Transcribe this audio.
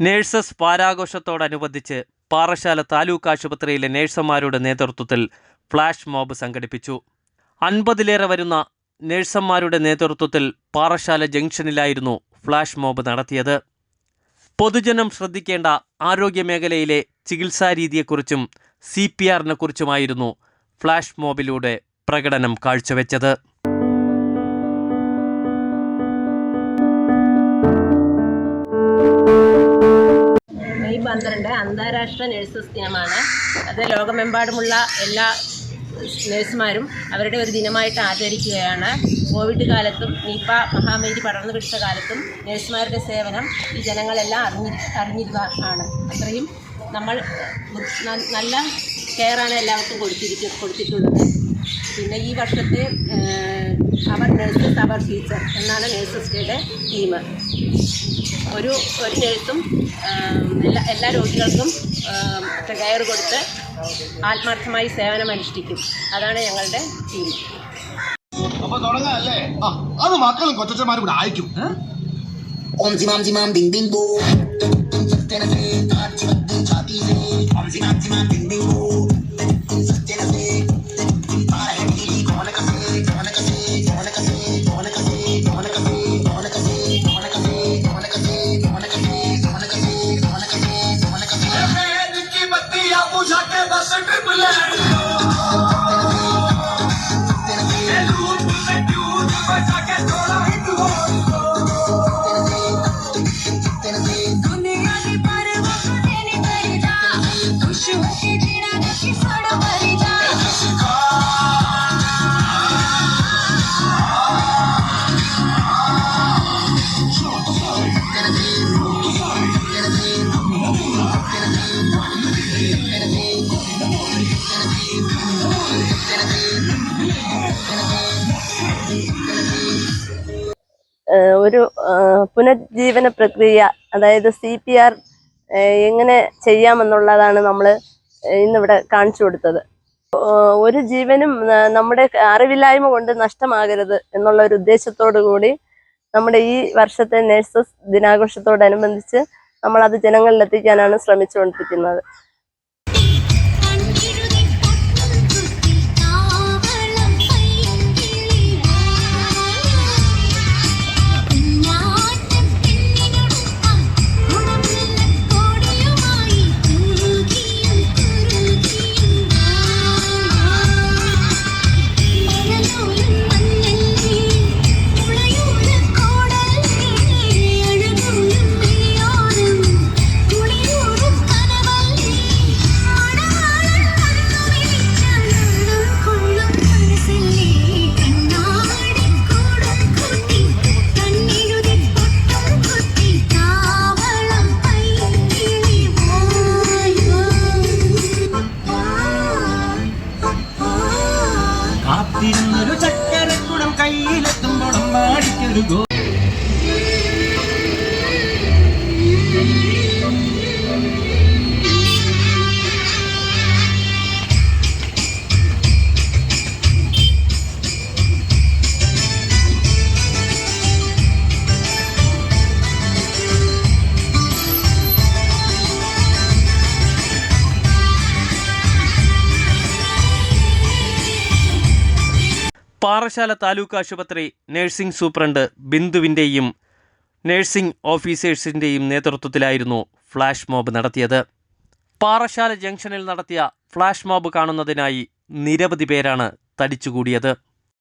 Nurses വാരാഘോഷത്തോടനുബന്ധിച്ച് Parassala taluk ആശുപത്രിയിലെ നേഴ്സന്മാരുടെ നേതൃത്വത്തിൽ flash mob സംഘടിപ്പിച്ചു. അൻപതിലേറെ വരുന്ന നേഴ്സന്മാരുടെ നേതൃത്വത്തിൽ പാറശാല ജംഗ്ഷനിലായിരുന്നു ഫ്ലാഷ് മോബ് നടത്തിയത്. പൊതുജനം ശ്രദ്ധിക്കേണ്ട ആരോഗ്യമേഖലയിലെ ചികിത്സാരീതിയെക്കുറിച്ചും സി പി ആറിനെക്കുറിച്ചുമായിരുന്നു ഫ്ലാഷ് മോബിലൂടെ പ്രകടനം കാഴ്ചവെച്ചത്. പന്ത്രണ്ട് അന്താരാഷ്ട്ര നഴ്സസ് ദിനമാണ്. അത് ലോകമെമ്പാടുമുള്ള എല്ലാ നഴ്സുമാരും അവരുടെ ഒരു ദിനമായിട്ട് ആചരിക്കുകയാണ്. കോവിഡ് കാലത്തും നിപ മഹാമാരി പടർന്നു പിടിച്ച കാലത്തും നഴ്സുമാരുടെ സേവനം ഈ ജനങ്ങളെല്ലാം അറിഞ്ഞി അറിഞ്ഞിരുന്നതാണ് അത്രയും നമ്മൾ നല്ല കെയറാണ് എല്ലാവർക്കും കൊടുത്തിരിക്കും കൊടുത്തിട്ടുള്ളത്. പിന്നെ ഈ വർഷത്തെ അവർ നഴ്സസ് അവർ ടീച്ചർ എന്നാണ് നഴ്സസ് ഡേയുടെ തീം ഒരു ഒരു നഴ്സും എല്ലാ എല്ലാ രോഗികൾക്കും കെയർ കൊടുത്ത് ആത്മാർത്ഥമായി സേവനം അനുഷ്ഠിക്കും അതാണ് ഞങ്ങളുടെ തീം അപ്പൊ തുടങ്ങാല്ലേ? ആ അത് മക്കളും കൊച്ചന്മാരും കൂടെ അയക്കും. ഓം bo. Tena se, tachi matti chati se. Om ഒരു പുനരുജ്ജീവന പ്രക്രിയ അതായത് സി പി ആർ എങ്ങനെ ചെയ്യാമെന്നുള്ളതാണ് നമ്മൾ ഇന്നിവിടെ കാണിച്ചു കൊടുത്തത്. ഒരു ജീവനും നമ്മുടെ അറിവില്ലായ്മ കൊണ്ട് നഷ്ടമാകരുത് എന്നുള്ള ഒരു ഉദ്ദേശത്തോടു കൂടി നമ്മുടെ ഈ വർഷത്തെ നേഴ്സസ് ദിനാഘോഷത്തോടനുബന്ധിച്ച് നമ്മൾ അത് ജനങ്ങളിൽ എത്തിക്കാനാണ് ശ്രമിച്ചുകൊണ്ടിരിക്കുന്നത്. Đừng! പാറശാല താലൂക്ക് ആശുപത്രി നഴ്സിംഗ് സൂപ്രണ്ട് ബിന്ദുവിന്റെയും നഴ്സിംഗ് ഓഫീസേഴ്സിന്റെയും നേതൃത്വത്തിലായിരുന്നു ഫ്ലാഷ് മോബ് നടത്തിയത്. പാറശാല ജംഗ്ഷനിൽ നടത്തിയ ഫ്ലാഷ് മോബ് കാണുന്നതിനായി നിരവധി പേരാണ് തടിച്ചുകൂടിയത്.